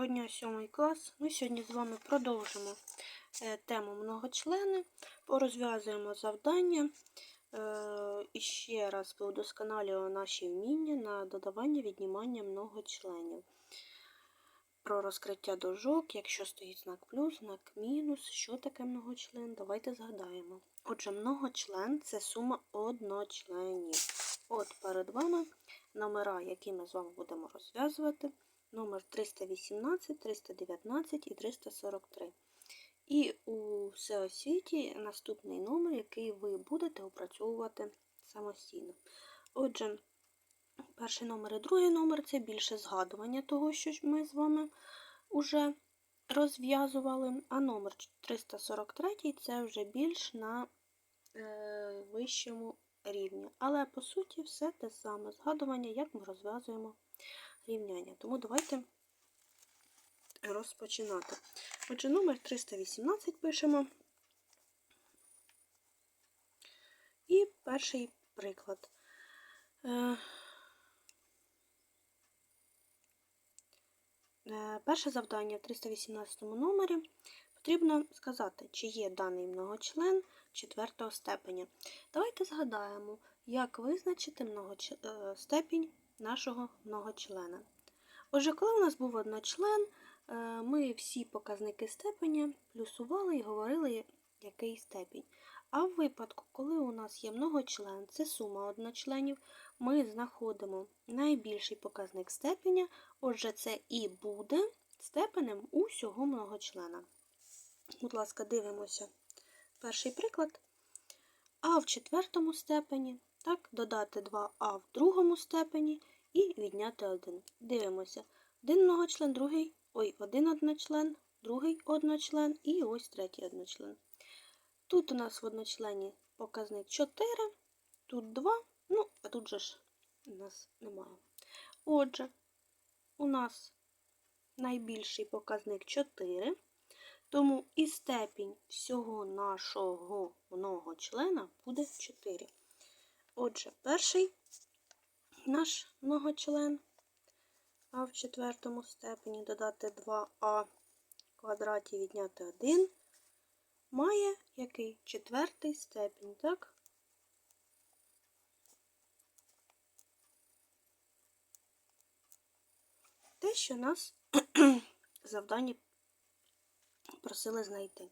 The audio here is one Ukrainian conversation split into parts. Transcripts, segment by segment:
Доброго дня, сьомий клас. Ми сьогодні з вами продовжимо е, тему многочлени, порозв'язуємо завдання е, і ще раз удосконалюємо наші вміння на додавання віднімання многочленів. Про розкриття дужок, якщо стоїть знак плюс, знак мінус, що таке многочлен, давайте згадаємо. Отже, многочлен це сума одночленів. От перед вами номера, які ми з вами будемо розв'язувати номер 318, 319 і 343. І у всеосвіті наступний номер, який ви будете опрацьовувати самостійно. Отже, перший номер і другий номер це більше згадування того, що ми з вами вже розв'язували. А номер 343 це вже більш на е, вищому рівні. Але по суті все те саме згадування, як ми розв'язуємо рівняння. Тому давайте розпочинати. Отже, номер 318 пишемо. І перший приклад. Е, е, Перше завдання в 318 номері потрібно сказати, чи є даний многочлен четвертого степеня. Давайте згадаємо, як визначити многоч... е, степінь нашого многочлена. Отже, коли у нас був одночлен, е, ми всі показники степеня плюсували і говорили, який степінь. А в випадку, коли у нас є многочлен, це сума одночленів, ми знаходимо найбільший показник степеня, отже, це і буде степенем усього многочлена. Будь ласка, дивимося перший приклад. А в четвертому степені, так, додати 2а в другому степені і відняти 1. Дивимося. Один многочлен, другий, ой, один одночлен, другий одночлен і ось третій одночлен. Тут у нас в одночлені показник 4, тут 2, ну, а тут же ж у нас немає. Отже, у нас найбільший показник 4, тому і степінь всього нашого многочлена буде 4. Отже, перший наш многочлен, а в четвертому степені додати 2а квадраті відняти 1, має який? Четвертий степінь, так? Те, що нас завданні просили знайти.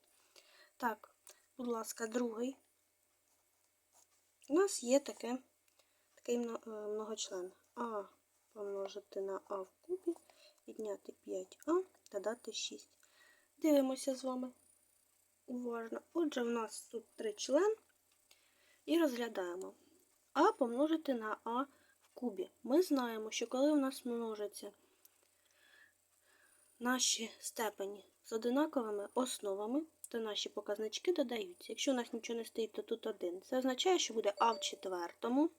Так, будь ласка, другий. У нас є таке такий е, многочлен. А помножити на А в кубі, відняти 5А, додати 6. Дивимося з вами уважно. Отже, в нас тут три член. І розглядаємо. А помножити на А в кубі. Ми знаємо, що коли у нас множаться наші степені з одинаковими основами, то наші показнички додаються. Якщо у нас нічого не стоїть, то тут один. Це означає, що буде А в четвертому.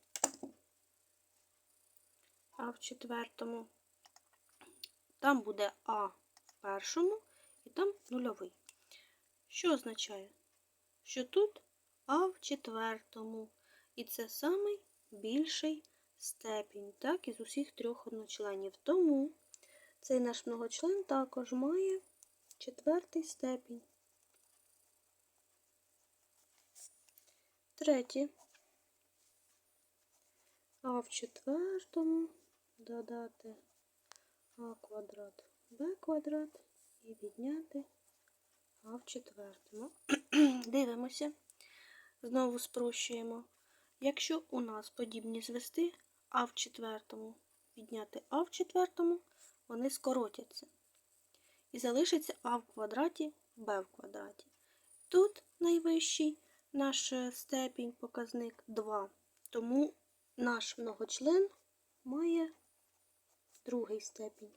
А в четвертому. Там буде А в першому і там нульовий. Що означає? Що тут А в четвертому. І це самий більший степінь, так, із усіх трьох одночленів. Тому цей наш многочлен також має четвертий степінь. Третє. А в четвертому додати а квадрат Б квадрат і відняти А в четвертому. Дивимося, знову спрощуємо. Якщо у нас подібні звести А в четвертому відняти А в четвертому, вони скоротяться. І залишиться А в квадраті Б в квадраті. Тут найвищий наш степінь, показник 2. Тому наш многочлен має другий степінь.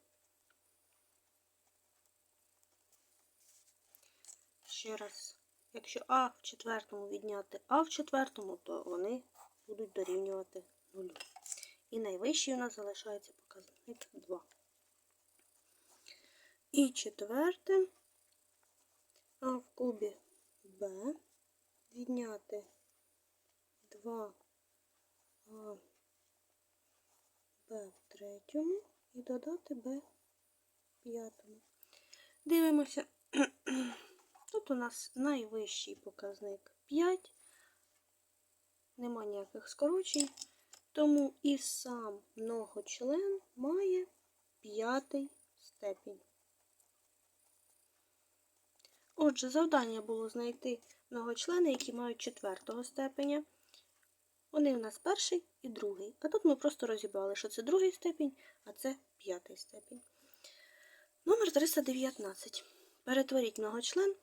Ще раз, якщо А в четвертому відняти А в четвертому, то вони будуть дорівнювати нулю. І найвищий у нас залишається показник 2. І четверте А в кубі Б відняти 2 А Б в третьому і додати Б п'ятому. Дивимося. Тут у нас найвищий показник 5. Нема ніяких скорочень. Тому і сам многочлен має п'ятий степінь. Отже, завдання було знайти многочлени, які мають четвертого степеня. Вони в нас перший і другий. А тут ми просто розібрали, що це другий степінь, а це п'ятий степінь. Номер 319. Перетворіть многочлен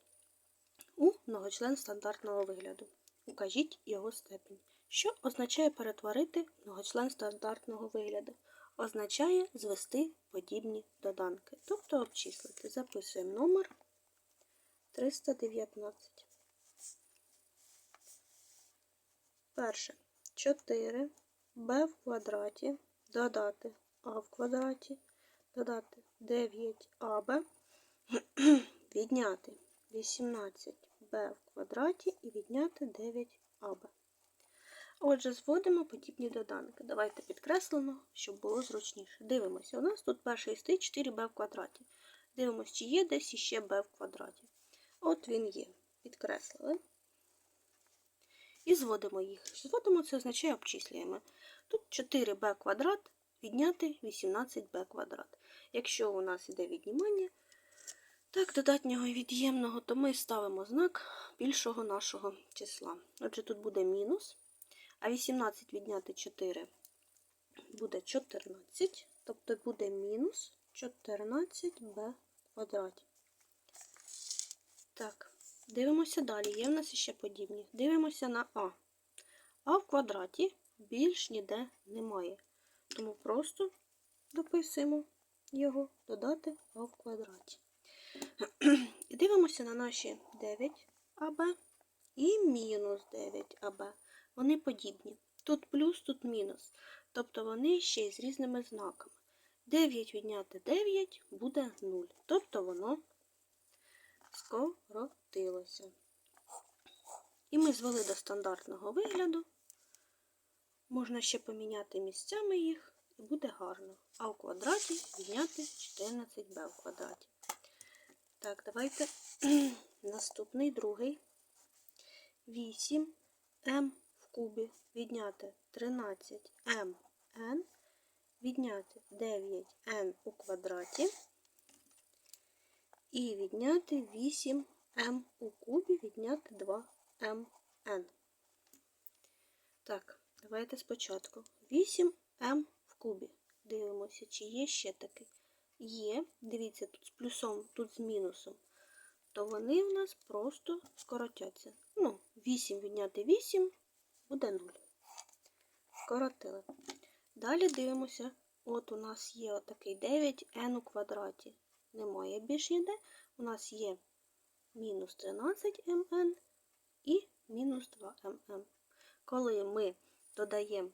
у многочлен стандартного вигляду. Укажіть його степінь. Що означає перетворити многочлен стандартного вигляду? Означає звести подібні доданки, тобто обчислити. Записуємо номер 319. Перше. 4 b в квадраті додати а в квадраті, додати 9аб, відняти 18b в квадраті і відняти 9аб. Отже, зводимо подібні доданки. Давайте підкреслимо, щоб було зручніше. Дивимося, у нас тут перший стоїть 4b в квадраті. Дивимося, чи є десь іще b в квадраті. От він є. Підкреслили. І зводимо їх. Зводимо це означає обчислюємо. Тут 4b квадрат відняти 18b квадрат. Якщо у нас йде віднімання, так, додатнього і від'ємного, то ми ставимо знак більшого нашого числа. Отже, тут буде мінус, а 18 відняти 4 буде 14, тобто буде мінус 14b квадраті. Так, дивимося далі. Є в нас ще подібні. Дивимося на А. А в квадраті більш ніде немає. Тому просто дописуємо його, додати А в квадраті. І дивимося на наші 9АБ і мінус 9АБ. Вони подібні. Тут плюс, тут мінус. Тобто вони ще й з різними знаками. 9 відняти 9 буде 0. Тобто воно скоротилося. І ми звели до стандартного вигляду. Можна ще поміняти місцями їх, і буде гарно. А в квадраті відняти 14b в квадраті. Так, давайте наступний другий. 8m в кубі відняти 13mn, відняти 9n у квадраті і відняти 8m у кубі, відняти 2mn. Так, давайте спочатку. 8m в кубі. Дивимося, чи є ще такий. Є, дивіться, тут з плюсом, тут з мінусом, то вони в нас просто скоротяться. Ну, 8 відняти 8 буде 0. Скоротили. Далі дивимося, от у нас є отакий 9n у квадраті. Немає більш ніде. У нас є мінус 13mn і мінус 2mn. Коли ми додаємо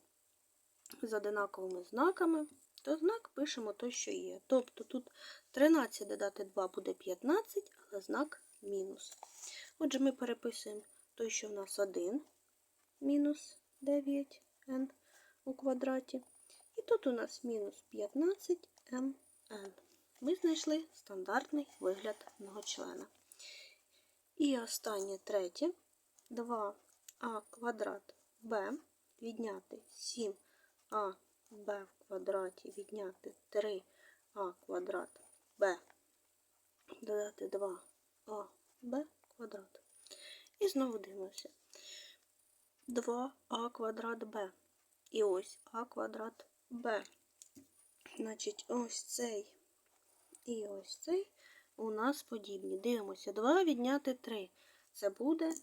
з одинаковими знаками, то знак пишемо той, що є. Тобто тут 13 додати 2 буде 15, але знак мінус. Отже, ми переписуємо той, що в нас 1 мінус 9n у квадраті. І тут у нас мінус 15mn. Ми знайшли стандартний вигляд многочлена. І останнє третє 2а квадрат b відняти 7а b в квадраті відняти 3а квадрат b, додати 2а b квадрат. І знову дивимося. 2а квадрат b. І ось а квадрат b. Значить, ось цей і ось цей у нас подібні. Дивимося, 2 відняти 3. Це буде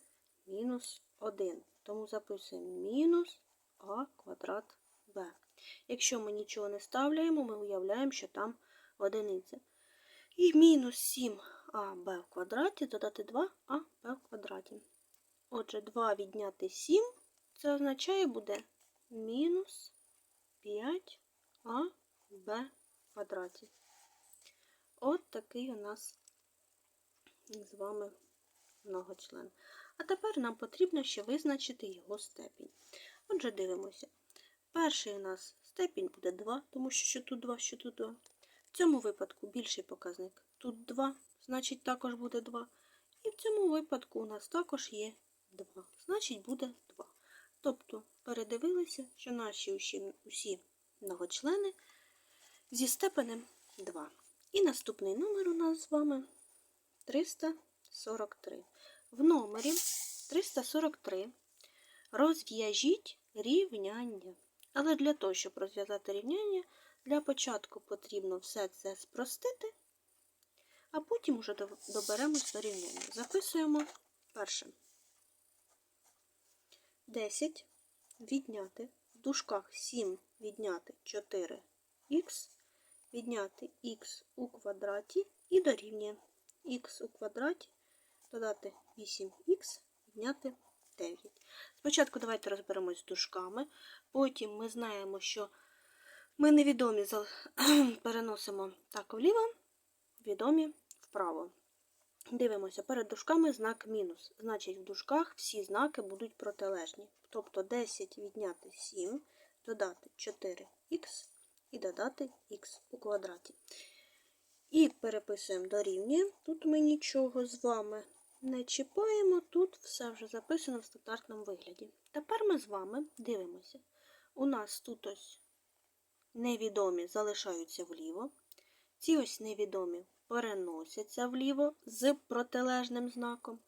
мінус 1. Тому записуємо мінус а квадрат b. Якщо ми нічого не ставляємо, ми уявляємо, що там одиниця. І мінус 7аб в квадраті додати 2аб в квадраті. Отже, 2 відняти 7, це означає буде мінус 5аб в квадраті. От такий у нас з вами многочлен. А тепер нам потрібно ще визначити його степінь. Отже, дивимося. Перший у нас степінь буде 2, тому що що тут 2, що тут 2. В цьому випадку більший показник. Тут 2, значить також буде 2. І в цьому випадку у нас також є 2, значить буде 2. Тобто передивилися, що наші усі, усі многочлени зі степенем 2. І наступний номер у нас з вами 343. В номері 343 розв'яжіть рівняння. Але для того, щоб розв'язати рівняння, для початку потрібно все це спростити, а потім уже доберемось до рівняння. Записуємо перше. 10 відняти в дужках 7 відняти 4х, відняти х у квадраті і дорівнює х у квадраті, додати 8х, відняти 9. Спочатку давайте розберемось з дужками, потім ми знаємо, що ми невідомі переносимо так вліво, відомі вправо. Дивимося, перед дужками знак мінус. Значить, в дужках всі знаки будуть протилежні. Тобто 10 відняти 7, додати 4х і додати х у квадраті. І переписуємо дорівнює. Тут ми нічого з вами не чіпаємо, тут все вже записано в стандартному вигляді. Тепер ми з вами дивимося. У нас тут ось невідомі залишаються вліво. Ці ось невідомі переносяться вліво з протилежним знаком.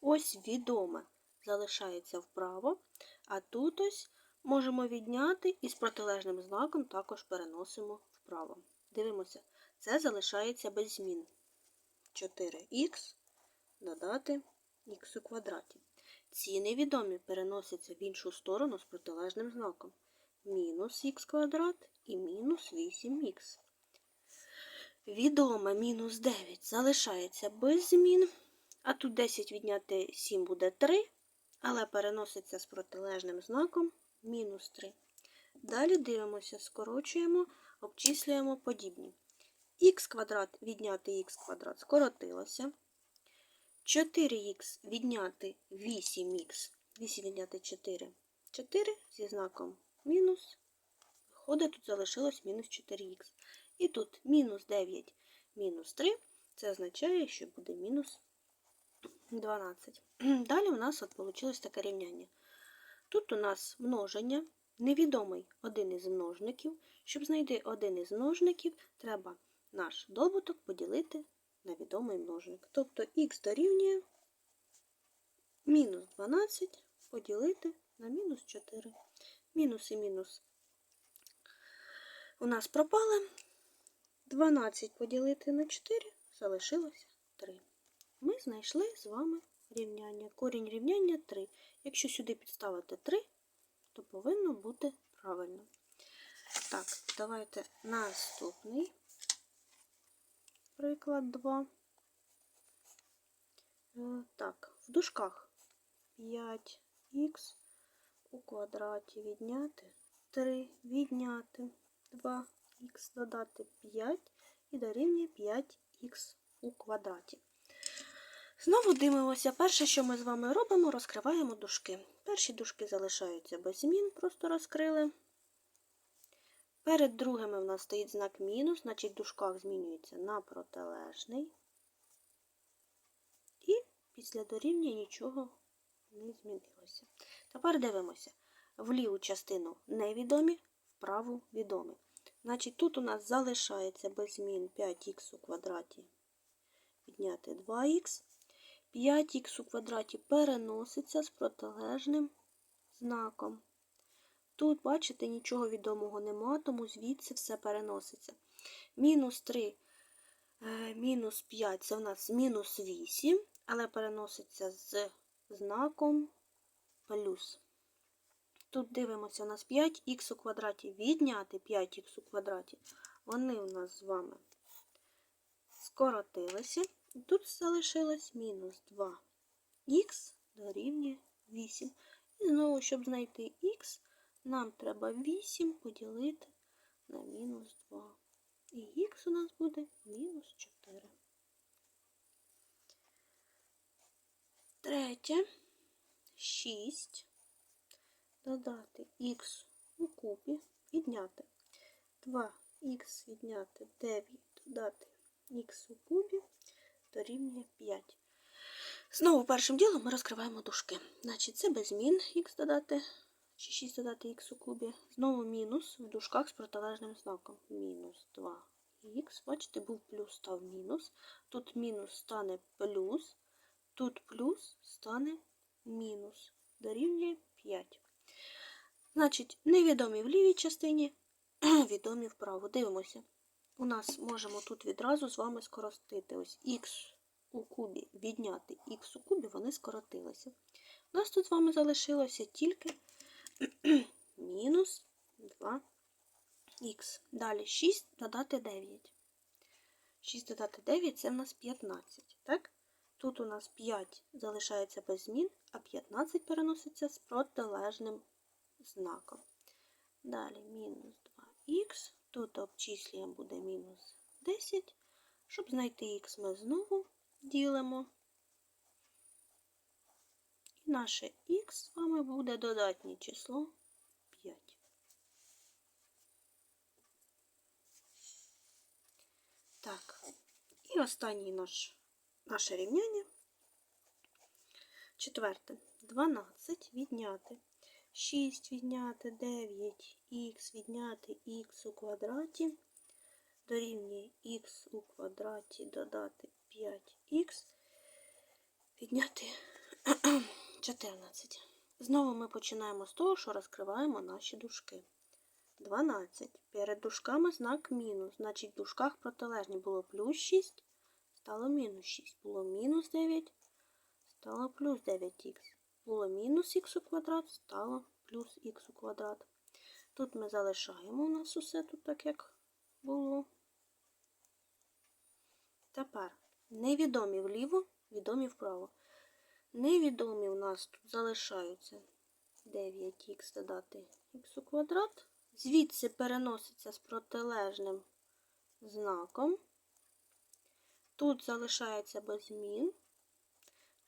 Ось відоме залишається вправо, а тут ось можемо відняти і з протилежним знаком також переносимо вправо. Дивимося, це залишається без змін. 4х додати х у квадраті. Ці невідомі переносяться в іншу сторону з протилежним знаком. Мінус х квадрат і мінус 8х. Відоме мінус 9 залишається без змін. А тут 10 відняти 7 буде 3, але переноситься з протилежним знаком мінус 3. Далі дивимося, скорочуємо, обчислюємо подібні. х квадрат відняти х квадрат скоротилося. 4х відняти 8х, 8 відняти 4, 4 зі знаком мінус. Виходить, тут залишилось мінус 4х. І тут мінус 9, мінус 3, це означає, що буде мінус 12. Далі у нас от вийшло таке рівняння. Тут у нас множення, невідомий один із множників. Щоб знайти один із множників, треба наш добуток поділити на відомий множник. Тобто х дорівнює мінус 12 поділити на мінус 4. Мінус і мінус у нас пропали. 12 поділити на 4 залишилося 3. Ми знайшли з вами рівняння. Корінь рівняння 3. Якщо сюди підставити 3, то повинно бути правильно. Так, давайте наступний приклад 2. Е, так, в дужках 5х у квадраті відняти 3, відняти 2х додати 5 і дорівнює 5х у квадраті. Знову дивимося, перше, що ми з вами робимо, розкриваємо дужки. Перші дужки залишаються без змін, просто розкрили. Перед другими в нас стоїть знак мінус, значить в дужках змінюється на протилежний. І після дорівнює нічого не змінилося. Тепер дивимося. В ліву частину невідомі, в праву відомі. Значить, тут у нас залишається без змін 5х у квадраті підняти 2х. 5х у квадраті переноситься з протилежним знаком. Тут, бачите, нічого відомого нема, тому звідси все переноситься. Мінус 3, е, мінус 5 це в нас мінус 8, але переноситься з знаком плюс. Тут дивимося, у нас 5х у квадраті відняти 5х у квадраті. Вони у нас з вами скоротилися. Тут залишилось мінус 2х дорівнює 8. І знову, щоб знайти х, нам треба 8 поділити на мінус 2. І х у нас буде мінус 4. Третє. 6 додати х у кубі, відняти 2х відняти 9 додати х у кубі дорівнює 5. Знову першим ділом ми розкриваємо дужки. Значить, це без змін х додати, чи 6 додати х у кубі. Знову мінус в дужках з протилежним знаком. Мінус 2х. Бачите, був плюс, став мінус. Тут мінус стане плюс, тут плюс стане мінус. Дорівнює 5. Значить, невідомі в лівій частині, відомі вправо. Дивимося. У нас можемо тут відразу з вами скоротити ось х у кубі, відняти х у кубі, вони скоротилися. У нас тут з вами залишилося тільки мінус 2х. Далі 6 додати 9. 6 додати 9 це в нас 15. Так? Тут у нас 5 залишається без змін, а 15 переноситься з протилежним знаком. Далі мінус 2х. Тут обчислюємо буде мінус 10. Щоб знайти х, ми знову ділимо. І наше х з вами буде додатнє число 5. Так, і останній наш, наше рівняння. Четверте. 12 відняти. 6 відняти 9, х відняти х у квадраті, дорівнює х у квадраті додати 5х, відняти 14. Знову ми починаємо з того, що розкриваємо наші дужки. 12. Перед дужками знак мінус. Значить, в дужках протилежні було плюс 6, стало мінус 6. Було мінус 9, стало плюс 9х. Було мінус х у квадрат, стало плюс х у квадрат. Тут ми залишаємо у нас усе тут так, як було. Тепер невідомі вліво, відомі вправо. Невідомі у нас тут залишаються 9х додати х у квадрат. Звідси переноситься з протилежним знаком. Тут залишається без змін.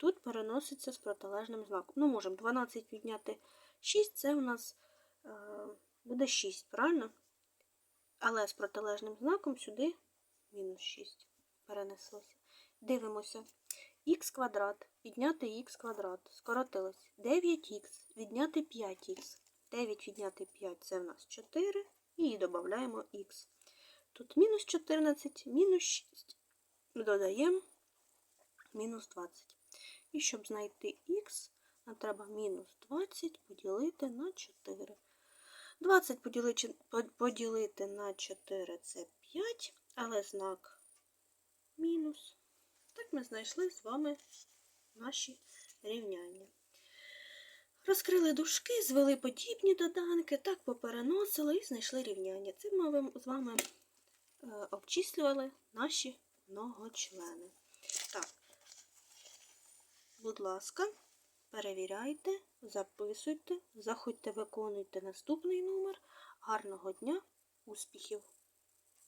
Тут переноситься з протилежним знаком. Ну, можемо 12 відняти 6, це у нас е, буде 6, правильно? Але з протилежним знаком сюди мінус 6 перенеслося. Дивимося. х квадрат відняти х квадрат. Скоротилось 9х відняти 5х. 9 відняти 5 це в нас 4. І додаємо х. Тут мінус 14, мінус 6. Додаємо мінус 20. І щоб знайти х, нам треба мінус 20 поділити на 4. 20 поділити, на 4 це 5, але знак мінус. Так ми знайшли з вами наші рівняння. Розкрили дужки, звели подібні доданки, так попереносили і знайшли рівняння. Цим ми з вами е, обчислювали наші многочлени. Так, будь ласка, перевіряйте, записуйте, заходьте, виконуйте наступний номер. Гарного дня, успіхів!